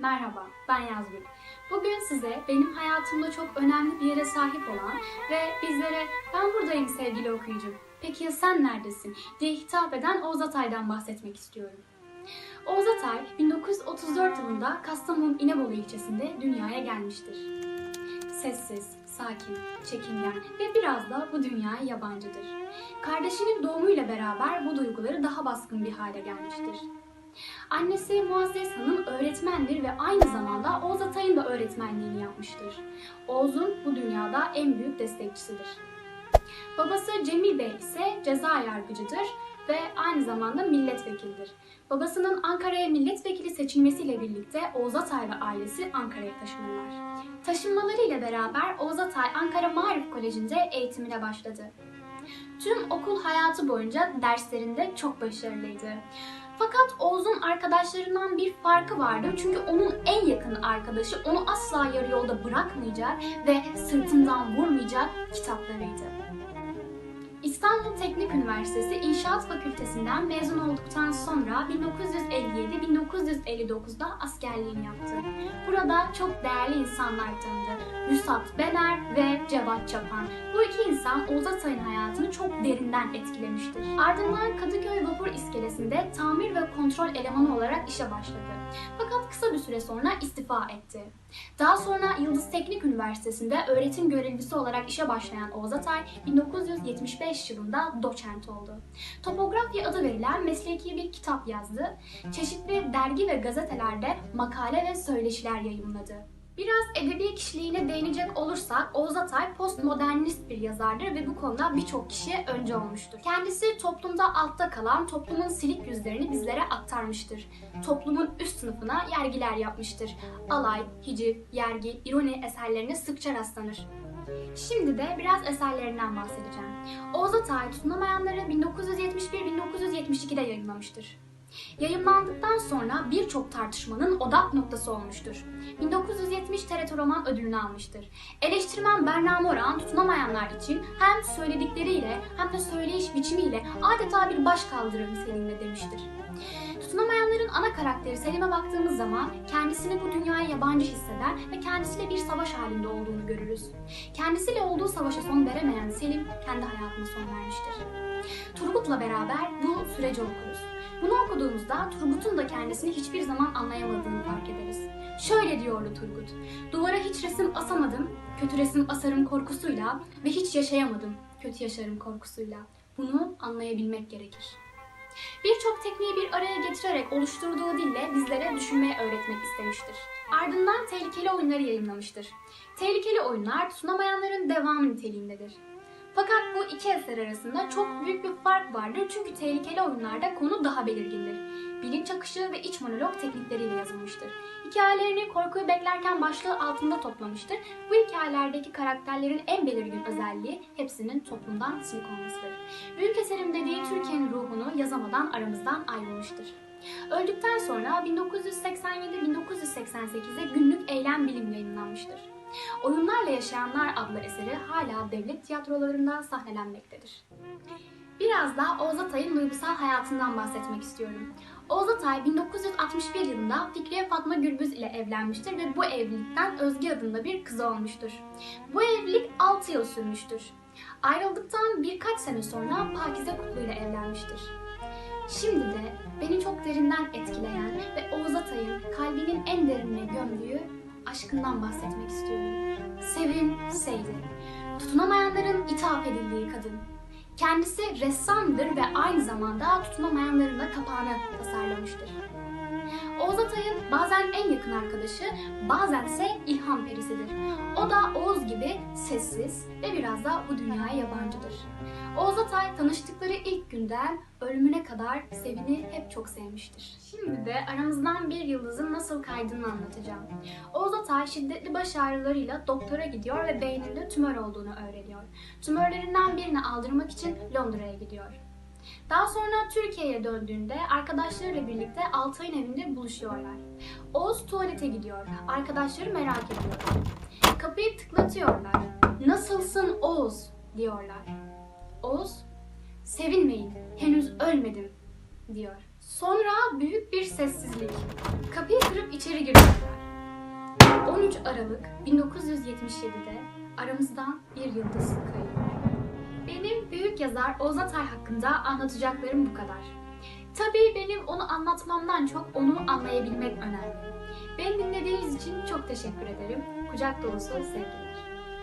Merhaba, ben Yazgül. Bugün size benim hayatımda çok önemli bir yere sahip olan ve bizlere ben buradayım sevgili okuyucum, peki ya sen neredesin diye hitap eden Oğuz Atay'dan bahsetmek istiyorum. Oğuz Atay 1934 yılında Kastamonu İnebolu ilçesinde dünyaya gelmiştir. Sessiz, sakin, çekingen ve biraz da bu dünyaya yabancıdır. Kardeşinin doğumuyla beraber bu duyguları daha baskın bir hale gelmiştir. Annesi Muazzez Hanım öğretmendir ve aynı zamanda Oğuz Atay'ın da öğretmenliğini yapmıştır. Oğuz'un bu dünyada en büyük destekçisidir. Babası Cemil Bey ise ceza yargıcıdır ve aynı zamanda milletvekilidir. Babasının Ankara'ya milletvekili seçilmesiyle birlikte Oğuz Atay ve ailesi Ankara'ya taşınırlar. Taşınmalarıyla beraber Oğuz Atay Ankara Marif Koleji'nde eğitimine başladı. Tüm okul hayatı boyunca derslerinde çok başarılıydı. Fakat Oğuz'un arkadaşlarından bir farkı vardı. Çünkü onun en yakın arkadaşı onu asla yarı yolda bırakmayacak ve sırtından vurmayacak kitaplarıydı. İstanbul Teknik Üniversitesi İnşaat Fakültesinden mezun olduktan sonra 1957-1959'da askerliğini yaptı. Burada çok değerli insanlar tanıdı. Müsat Bener ve Cevat Çapan. Bu iki insan Oğuz Atay'ın hayatını çok derinden etkilemiştir. Ardından Kadıköy Vapur İskelesi'nde tamir ve kontrol elemanı olarak işe başladı. Fakat kısa bir süre sonra istifa etti. Daha sonra Yıldız Teknik Üniversitesi'nde öğretim görevlisi olarak işe başlayan Oğuz Atay 1975 yılında doçent oldu. Topografya adı verilen mesleki bir kitap yazdı. Çeşitli dergi ve gazetelerde makale ve söyleşiler yayımladı. Biraz edebi kişiliğine değinecek olursak Oğuz Atay postmodernist bir yazardır ve bu konuda birçok kişiye önce olmuştur. Kendisi toplumda altta kalan toplumun silik yüzlerini bizlere aktarmıştır. Toplumun üst sınıfına yergiler yapmıştır. Alay, hiciv, yergi, ironi eserlerine sıkça rastlanır. Şimdi de biraz eserlerinden bahsedeceğim. Oğuz Atay Tutunamayanları 1971-1972'de yayınlamıştır. Yayınlandıktan sonra birçok tartışmanın odak noktası olmuştur. 1970 TRT Roman ödülünü almıştır. Eleştirmen Berna Moran tutunamayanlar için hem söyledikleriyle hem de söyleyiş biçimiyle adeta bir baş kaldırı niteliğinde demiştir. Tutunamayanların ana karakteri Selim'e baktığımız zaman kendisini bu dünyaya yabancı hisseder ve kendisiyle bir savaş halinde olduğunu görürüz. Kendisiyle olduğu savaşa son veremeyen Selim kendi hayatına son vermiştir. Turgut'la beraber bu süreci okuruz. Bunu okuduğumuzda Turgut'un da kendisini hiçbir zaman anlayamadığını fark ederiz. Şöyle diyordu Turgut. Duvara hiç resim asamadım, kötü resim asarım korkusuyla ve hiç yaşayamadım, kötü yaşarım korkusuyla. Bunu anlayabilmek gerekir. Birçok tekniği bir araya getirerek oluşturduğu dille bizlere düşünmeyi öğretmek istemiştir. Ardından tehlikeli oyunları yayınlamıştır. Tehlikeli oyunlar tutunamayanların devamı niteliğindedir. Fakat bu iki eser arasında çok büyük bir fark vardır çünkü tehlikeli oyunlarda konu daha belirgindir. Bilinç akışı ve iç monolog teknikleriyle yazılmıştır. Hikayelerini korkuyu beklerken başlığı altında toplamıştır. Bu hikayelerdeki karakterlerin en belirgin özelliği hepsinin toplumdan silik olmasıdır. Büyük eserim dediği Türkiye'nin ruhunu yazamadan aramızdan ayrılmıştır. Öldükten sonra 1987-1988'de günlük eylem bilim yayınlanmıştır. Oyunlarla Yaşayanlar adlı eseri hala devlet tiyatrolarında sahnelenmektedir. Biraz da Oğuz Atay'ın duygusal hayatından bahsetmek istiyorum. Oğuz Atay 1961 yılında Fikriye Fatma Gürbüz ile evlenmiştir ve bu evlilikten Özge adında bir kızı olmuştur. Bu evlilik 6 yıl sürmüştür. Ayrıldıktan birkaç sene sonra Pakize Kutlu ile evlenmiştir. Şimdi de beni çok derinden etkileyen ve Oğuz Atay'ın kalbinin en derinine gömdüğü aşkından bahsetmek istiyorum. Sevin, sevdi. Tutunamayanların ithaf edildiği kadın. Kendisi ressamdır ve aynı zamanda tutunamayanların da kapağını tasarlamıştır. Oğuz Atay'ın bazen en yakın arkadaşı, bazense ilham perisidir. O da Oğuz gibi sessiz ve biraz da bu dünyaya yabancıdır. Oğuz Atay tanıştıkları ilk günden ölümüne kadar Sevin'i hep çok sevmiştir. Şimdi de aramızdan bir yıldızın nasıl kaydığını anlatacağım. Oğuz Atay şiddetli baş ağrılarıyla doktora gidiyor ve beyninde tümör olduğunu öğreniyor. Tümörlerinden birini aldırmak için Londra'ya gidiyor. Daha sonra Türkiye'ye döndüğünde arkadaşlarıyla birlikte Altay'ın evinde buluşuyorlar. Oğuz tuvalete gidiyor. Arkadaşları merak ediyor. Kapıyı tıklatıyorlar. Nasılsın Oğuz diyorlar. Oğuz, sevinmeyin henüz ölmedim diyor. Sonra büyük bir sessizlik. Kapıyı kırıp içeri girdiler. 13 Aralık 1977'de aramızdan bir yıldız kayıyor. Benim büyük yazar Oğuz Atay hakkında anlatacaklarım bu kadar. Tabii benim onu anlatmamdan çok onu anlayabilmek önemli. Beni dinlediğiniz için çok teşekkür ederim. Kucak dolusu sevgiler.